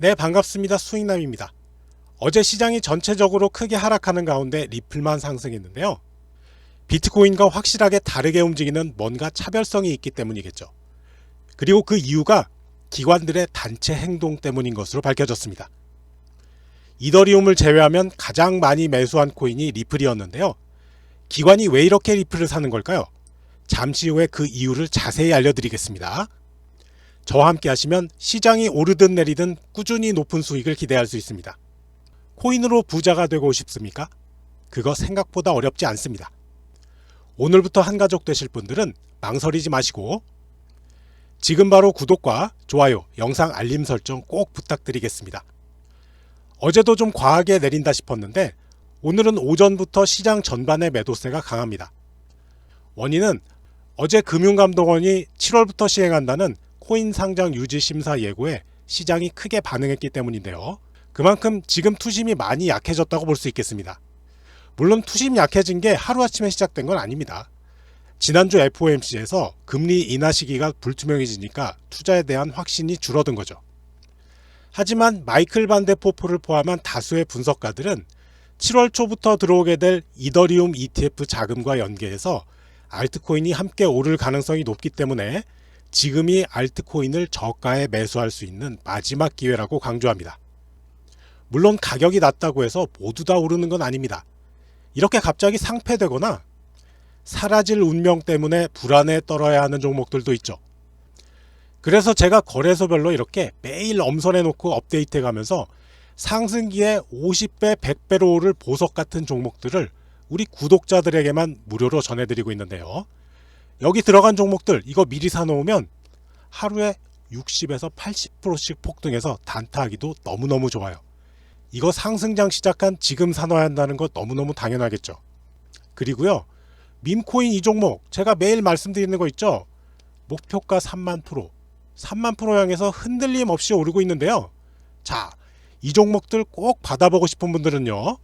네, 반갑습니다. 수익남입니다. 어제 시장이 전체적으로 크게 하락하는 가운데 리플만 상승했는데요. 비트코인과 확실하게 다르게 움직이는 뭔가 차별성이 있기 때문이겠죠. 그리고 그 이유가 기관들의 단체 행동 때문인 것으로 밝혀졌습니다. 이더리움을 제외하면 가장 많이 매수한 코인이 리플이었는데요. 기관이 왜 이렇게 리플을 사는 걸까요? 잠시 후에 그 이유를 자세히 알려드리겠습니다. 저와 함께 하시면 시장이 오르든 내리든 꾸준히 높은 수익을 기대할 수 있습니다. 코인으로 부자가 되고 싶습니까? 그거 생각보다 어렵지 않습니다. 오늘부터 한 가족 되실 분들은 망설이지 마시고 지금 바로 구독과 좋아요, 영상 알림 설정 꼭 부탁드리겠습니다. 어제도 좀 과하게 내린다 싶었는데 오늘은 오전부터 시장 전반의 매도세가 강합니다. 원인은 어제 금융감독원이 7월부터 시행한다는 코인 상장 유지 심사 예고에 시장이 크게 반응했기 때문인데요. 그만큼 지금 투심이 많이 약해졌다고 볼 수 있겠습니다. 물론 투심 약해진 게 하루아침에 시작된 건 아닙니다. 지난주 FOMC에서 금리 인하 시기가 불투명해지니까 투자에 대한 확신이 줄어든 거죠. 하지만 마이클 반데포프를 포함한 다수의 분석가들은 7월 초부터 들어오게 될 이더리움 ETF 자금과 연계해서 알트코인이 함께 오를 가능성이 높기 때문에 지금이 알트코인을 저가에 매수할 수 있는 마지막 기회라고 강조합니다. 물론 가격이 낮다고 해서 모두 다 오르는 건 아닙니다. 이렇게 갑자기 상패되거나 사라질 운명 때문에 불안에 떨어야 하는 종목들도 있죠. 그래서 제가 거래소별로 이렇게 매일 엄선해 놓고 업데이트해 가면서 상승기에 50배, 100배로 오를 보석 같은 종목들을 우리 구독자들에게만 무료로 전해드리고 있는데요. 여기 들어간 종목들 이거 미리 사놓으면 하루에 60에서 80%씩 폭등해서 단타하기도 너무너무 좋아요. 이거 상승장 시작한 지금 사놔야 한다는 거 너무너무 당연하겠죠. 그리고요. 밈코인 이 종목 제가 매일 말씀드리는 거 있죠. 목표가 3만 프로. 3만 프로 향해서 흔들림 없이 오르고 있는데요. 자, 이 종목들 꼭 받아보고 싶은 분들은요.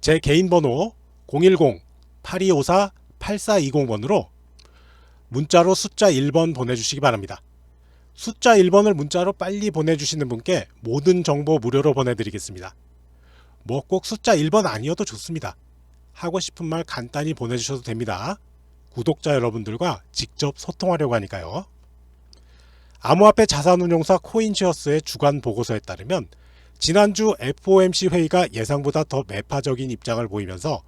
제 개인 번호 010-8254-8420번으로 문자로 숫자 1번 보내주시기 바랍니다. 숫자 1번을 문자로 빨리 보내주시는 분께 모든 정보 무료로 보내드리겠습니다. 뭐 꼭 숫자 1번 아니어도 좋습니다. 하고 싶은 말 간단히 보내주셔도 됩니다. 구독자 여러분들과 직접 소통하려고 하니까요. 암호화폐 자산운용사 코인시어스의 주간 보고서에 따르면 지난주 FOMC 회의가 예상보다 더 매파적인 입장을 보이면서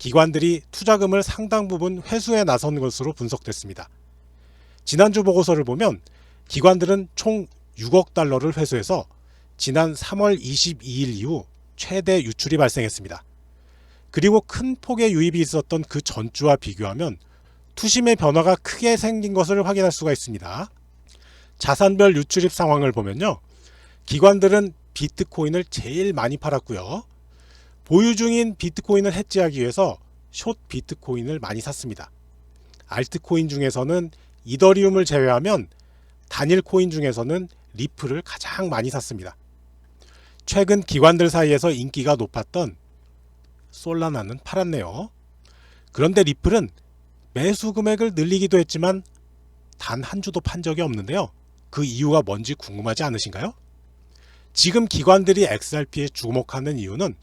기관들이 투자금을 상당 부분 회수에 나선 것으로 분석됐습니다. 지난주 보고서를 보면 기관들은 총 6억 달러를 회수해서 지난 3월 22일 이후 최대 유출이 발생했습니다. 그리고 큰 폭의 유입이 있었던 그 전주와 비교하면 투심의 변화가 크게 생긴 것을 확인할 수가 있습니다. 자산별 유출입 상황을 보면요. 기관들은 비트코인을 제일 많이 팔았고요. 보유 중인 비트코인을 해지하기 위해서 숏 비트코인을 많이 샀습니다. 알트코인 중에서는 이더리움을 제외하면 단일 코인 중에서는 리플을 가장 많이 샀습니다. 최근 기관들 사이에서 인기가 높았던 솔라나는 팔았네요. 그런데 리플은 매수 금액을 늘리기도 했지만 단 한 주도 판 적이 없는데요. 그 이유가 뭔지 궁금하지 않으신가요? 지금 기관들이 XRP에 주목하는 이유는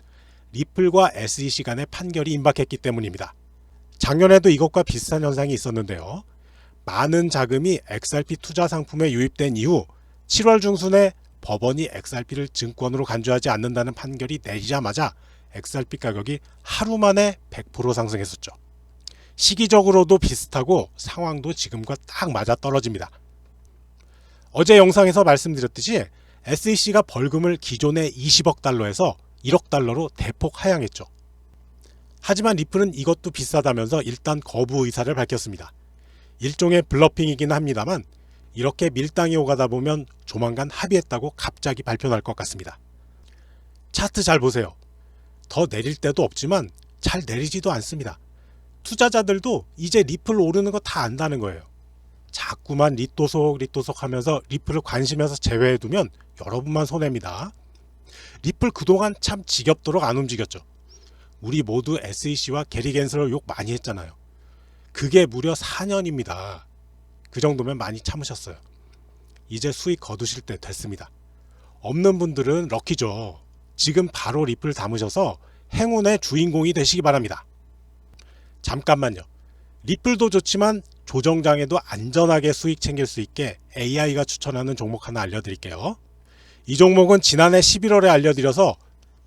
리플과 SEC 간의 판결이 임박했기 때문입니다. 작년에도 이것과 비슷한 현상이 있었는데요. 많은 자금이 XRP 투자 상품에 유입된 이후 7월 중순에 법원이 XRP를 증권으로 간주하지 않는다는 판결이 내리자마자 XRP 가격이 하루 만에 100% 상승했었죠. 시기적으로도 비슷하고 상황도 지금과 딱 맞아 떨어집니다. 어제 영상에서 말씀드렸듯이 SEC가 벌금을 기존의 20억 달러에서 1억 달러로 대폭 하향했죠. 하지만 리플은 이것도 비싸다면서 일단 거부 의사를 밝혔습니다. 일종의 블러핑이긴 합니다만 이렇게 밀당이 오가다 보면 조만간 합의했다고 갑자기 발표할 것 같습니다. 차트 잘 보세요. 더 내릴 때도 없지만 잘 내리지도 않습니다. 투자자들도 이제 리플 오르는 거 다 안다는 거예요. 자꾸만 리또속 리또속 하면서 리플을 관심에서 제외해두면 여러분만 손해입니다. 리플 그동안 참 지겹도록 안 움직였죠. 우리 모두 SEC와 게리 겐슬을 욕 많이 했잖아요. 그게 무려 4년입니다. 그 정도면 많이 참으셨어요. 이제 수익 거두실 때 됐습니다. 없는 분들은 럭키죠. 지금 바로 리플 담으셔서 행운의 주인공이 되시기 바랍니다. 잠깐만요. 리플도 좋지만 조정장에도 안전하게 수익 챙길 수 있게 AI가 추천하는 종목 하나 알려드릴게요. 이 종목은 지난해 11월에 알려드려서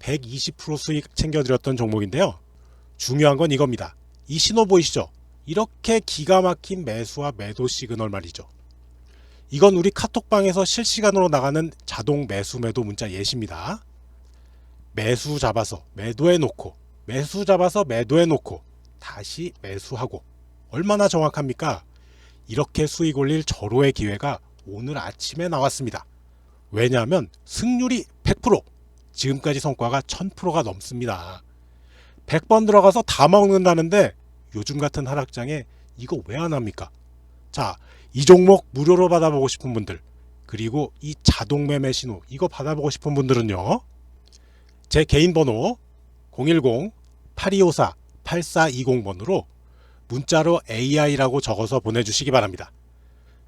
120% 수익 챙겨드렸던 종목인데요. 중요한 건 이겁니다. 이 신호 보이시죠? 이렇게 기가 막힌 매수와 매도 시그널 말이죠. 이건 우리 카톡방에서 실시간으로 나가는 자동 매수 매도 문자 예시입니다. 매수 잡아서 매도해 놓고 매수 잡아서 매도해 놓고 다시 매수하고 얼마나 정확합니까? 이렇게 수익 올릴 절호의 기회가 오늘 아침에 나왔습니다. 왜냐하면 승률이 100% 지금까지 성과가 1000%가 넘습니다. 100번 들어가서 다 먹는다는데 요즘 같은 하락장에 이거 왜 안 합니까? 자, 이 종목 무료로 받아보고 싶은 분들 그리고 이 자동 매매 신호 이거 받아보고 싶은 분들은요. 제 개인 번호 010-8254-8420번으로 문자로 AI라고 적어서 보내주시기 바랍니다.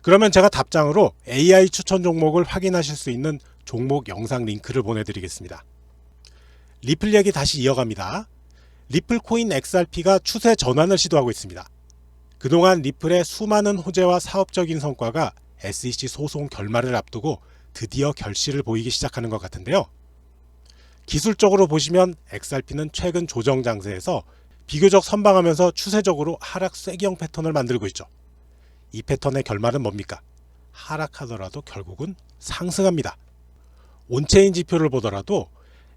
그러면 제가 답장으로 AI 추천 종목을 확인하실 수 있는 종목 영상 링크를 보내드리겠습니다. 리플 얘기 다시 이어갑니다. 리플 코인 XRP가 추세 전환을 시도하고 있습니다. 그동안 리플의 수많은 호재와 사업적인 성과가 SEC 소송 결말을 앞두고 드디어 결실을 보이기 시작하는 것 같은데요. 기술적으로 보시면 XRP는 최근 조정 장세에서 비교적 선방하면서 추세적으로 하락 쐐기형 패턴을 만들고 있죠. 이 패턴의 결말은 뭡니까? 하락하더라도 결국은 상승합니다. 온체인 지표를 보더라도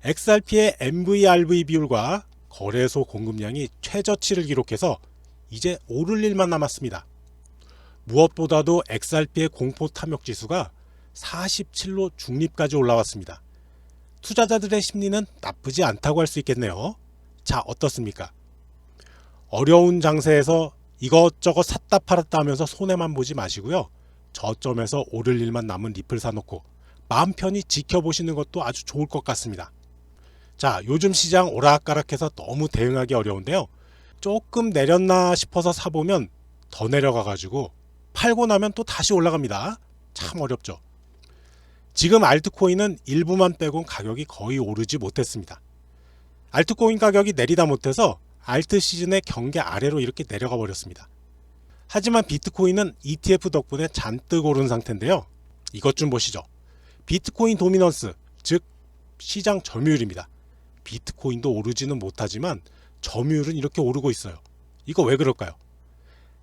XRP의 MVRV 비율과 거래소 공급량이 최저치를 기록해서 이제 오를 일만 남았습니다. 무엇보다도 XRP의 공포 탐욕 지수가 47로 중립까지 올라왔습니다. 투자자들의 심리는 나쁘지 않다고 할 수 있겠네요. 자, 어떻습니까? 어려운 장세에서 이것저것 샀다 팔았다 하면서 손해만 보지 마시고요. 저점에서 오를 일만 남은 리플 사놓고 마음 편히 지켜보시는 것도 아주 좋을 것 같습니다. 자, 요즘 시장 오락가락해서 너무 대응하기 어려운데요. 조금 내렸나 싶어서 사보면 더 내려가가지고 팔고 나면 또 다시 올라갑니다. 참 어렵죠. 지금 알트코인은 일부만 빼곤 가격이 거의 오르지 못했습니다. 알트코인 가격이 내리다 못해서 알트 시즌의 경계 아래로 이렇게 내려가 버렸습니다. 하지만 비트코인은 ETF 덕분에 잔뜩 오른 상태인데요. 이것 좀 보시죠. 비트코인 도미넌스, 즉 시장 점유율입니다. 비트코인도 오르지는 못하지만 점유율은 이렇게 오르고 있어요. 이거 왜 그럴까요?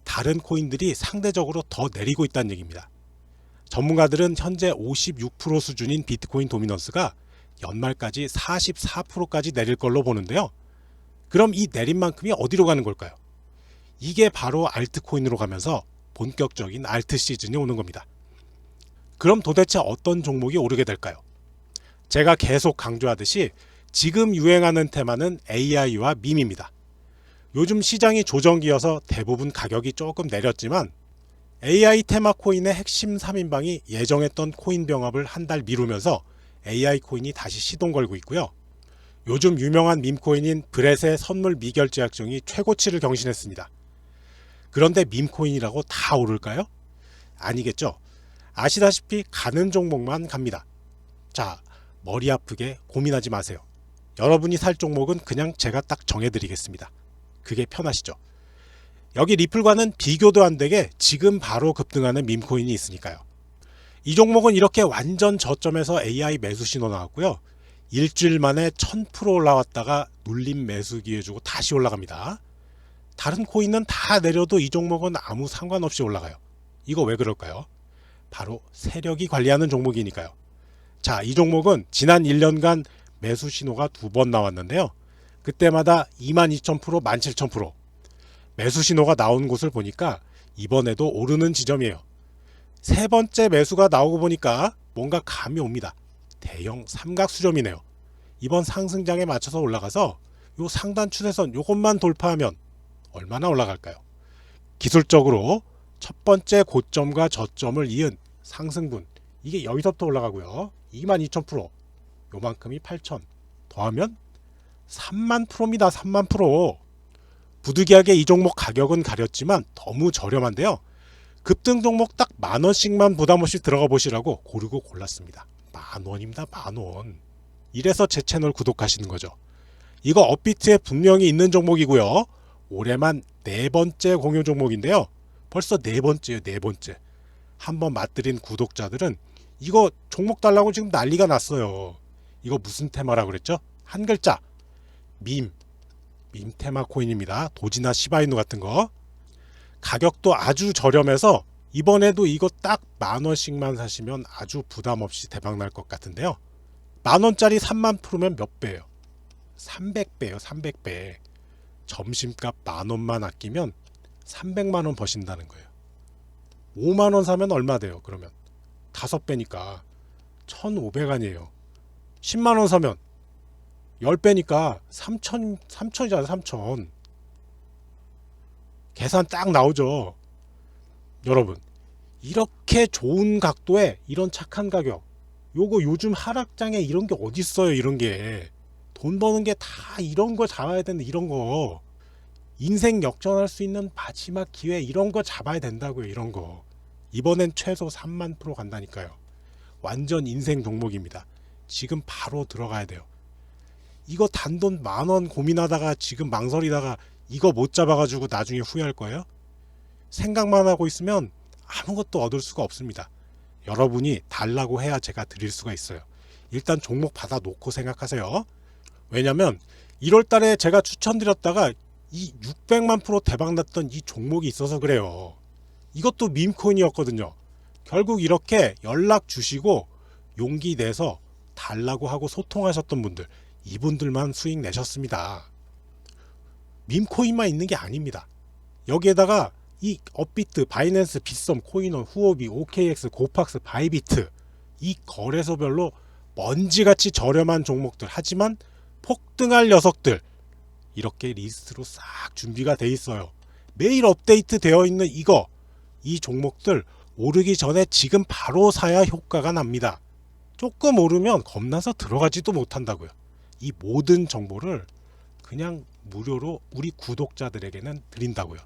다른 코인들이 상대적으로 더 내리고 있다는 얘기입니다. 전문가들은 현재 56% 수준인 비트코인 도미넌스가 연말까지 44%까지 내릴 걸로 보는데요. 그럼 이 내린 만큼이 어디로 가는 걸까요? 이게 바로 알트코인으로 가면서 본격적인 알트 시즌이 오는 겁니다. 그럼 도대체 어떤 종목이 오르게 될까요? 제가 계속 강조하듯이 지금 유행하는 테마는 AI와 밈입니다. 요즘 시장이 조정기여서 대부분 가격이 조금 내렸지만 AI 테마 코인의 핵심 3인방이 예정했던 코인 병합을 한 달 미루면서 AI 코인이 다시 시동 걸고 있고요. 요즘 유명한 밈코인인 브렛의 선물 미결 제 약정이 최고치를 경신했습니다. 그런데 밈코인이라고 다 오를까요? 아니겠죠. 아시다시피 가는 종목만 갑니다. 자, 머리 아프게 고민하지 마세요. 여러분이 살 종목은 그냥 제가 딱 정해드리겠습니다. 그게 편하시죠. 여기 리플과는 비교도 안 되게 지금 바로 급등하는 밈코인이 있으니까요. 이 종목은 이렇게 완전 저점에서 AI 매수 신호 나왔고요. 일주일 만에 1000% 올라왔다가 눌림 매수 기회 주고 다시 올라갑니다. 다른 코인은 다 내려도 이 종목은 아무 상관없이 올라가요. 이거 왜 그럴까요? 바로 세력이 관리하는 종목이니까요. 자, 이 종목은 지난 1년간 매수 신호가 두 번 나왔는데요. 그때마다 22,000%, 17,000% 매수 신호가 나온 곳을 보니까 이번에도 오르는 지점이에요. 세 번째 매수가 나오고 보니까 뭔가 감이 옵니다. 대형 삼각 수렴이네요. 이번 상승장에 맞춰서 올라가서 요 상단 추세선 요것만 돌파하면 얼마나 올라갈까요? 기술적으로 첫 번째 고점과 저점을 이은 상승분 이게 여기서부터 올라가고요. 22,000% 요만큼이 8,000 더하면 3만 프로입니다. 3만 프로. 부득이하게 이 종목 가격은 가렸지만 너무 저렴한데요. 급등 종목 딱 만 원씩만 부담 없이 들어가 보시라고 고르고 골랐습니다. 만 원입니다. 만 원. 이래서 제 채널 구독하시는 거죠. 이거 업비트에 분명히 있는 종목이고요. 올해만 네 번째 공유 종목인데요. 벌써 네 번째요, 네 번째. 한번 맛들인 구독자들은 이거 종목 달라고 지금 난리가 났어요. 이거 무슨 테마라 그랬죠? 한 글자. 밈. 밈 테마 코인입니다. 도지나 시바이누 같은 거. 가격도 아주 저렴해서 이번에도 이거 딱 만 원씩만 사시면 아주 부담 없이 대박 날 것 같은데요. 만 원짜리 3만 프로면 몇 배예요? 300배예요, 300배. 점심값 만 원만 아끼면 300만 원 버신다는 거예요. 5만 원 사면 얼마 돼요? 그러면 다섯 배니까 1,500 아니에요. 10만 원 사면 10배니까 3천 3천이잖아요, 3천. 계산 딱 나오죠. 여러분, 이렇게 좋은 각도에 이런 착한 가격. 요거 요즘 하락장에 이런 게 어디 있어요, 이런 게. 돈 버는 게 다 이런 거 잡아야 되는데 이런 거. 인생 역전할 수 있는 마지막 기회 이런 거 잡아야 된다고요, 이런 거. 이번엔 최소 3만 프로 간다니까요. 완전 인생 종목입니다. 지금 바로 들어가야 돼요. 이거 단돈 만 원 고민하다가 지금 망설이다가 이거 못 잡아가지고 나중에 후회할 거예요? 생각만 하고 있으면 아무것도 얻을 수가 없습니다. 여러분이 달라고 해야 제가 드릴 수가 있어요. 일단 종목 받아 놓고 생각하세요. 왜냐면 1월 달에 제가 추천드렸다가 이 600만 프로 대박 났던 이 종목이 있어서 그래요. 이것도 밈코인이었거든요. 결국 이렇게 연락 주시고 용기 내서 달라고 하고 소통하셨던 분들, 이분들만 수익 내셨습니다. 밈코인만 있는 게 아닙니다. 여기에다가 이 업비트, 바이낸스, 빗썸, 코인원, 후오비, OKX, 고팍스, 바이비트 이 거래소별로 먼지같이 저렴한 종목들 하지만 폭등할 녀석들 이렇게 리스트로 싹 준비가 돼 있어요. 매일 업데이트 되어 있는 이거 이 종목들 오르기 전에 지금 바로 사야 효과가 납니다. 조금 오르면 겁나서 들어가지도 못한다고요. 이 모든 정보를 그냥 무료로 우리 구독자들에게는 드린다고요.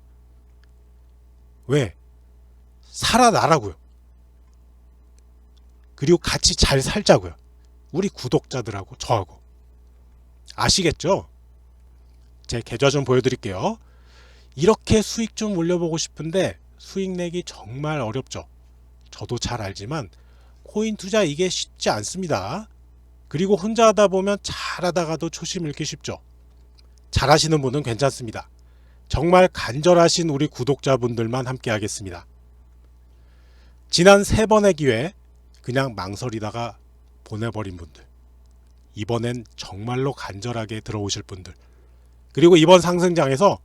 왜? 살아나라고요. 그리고 같이 잘 살자고요. 우리 구독자들하고 저하고. 아시겠죠? 제 계좌 좀 보여드릴게요. 이렇게 수익 좀 올려보고 싶은데 수익 내기 정말 어렵죠. 저도 잘 알지만 코인 투자 이게 쉽지 않습니다. 그리고 혼자 하다 보면 잘하다가도 초심 잃기 쉽죠. 잘하시는 분은 괜찮습니다. 정말 간절하신 우리 구독자분들만 함께 하겠습니다. 지난 세 번의 기회 그냥 망설이다가 보내버린 분들. 이번엔 정말로 간절하게 들어오실 분들. 그리고 이번 상승장에서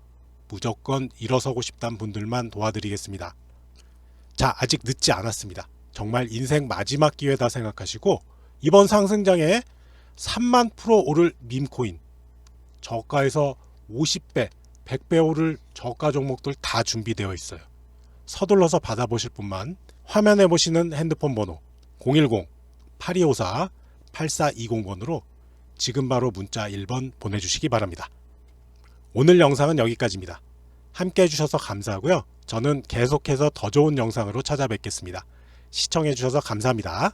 무조건 일어서고 싶다는 분들만 도와드리겠습니다. 자, 아직 늦지 않았습니다. 정말 인생 마지막 기회다 생각하시고 이번 상승장에 3만 프로 오를 밈코인 저가에서 50배, 100배 오를 저가 종목들 다 준비되어 있어요. 서둘러서 받아보실 분만 화면에 보시는 핸드폰 번호 010-8254-8420번으로 지금 바로 문자 1번 보내주시기 바랍니다. 오늘 영상은 여기까지입니다. 함께 해주셔서 감사하고요. 저는 계속해서 더 좋은 영상으로 찾아뵙겠습니다. 시청해주셔서 감사합니다.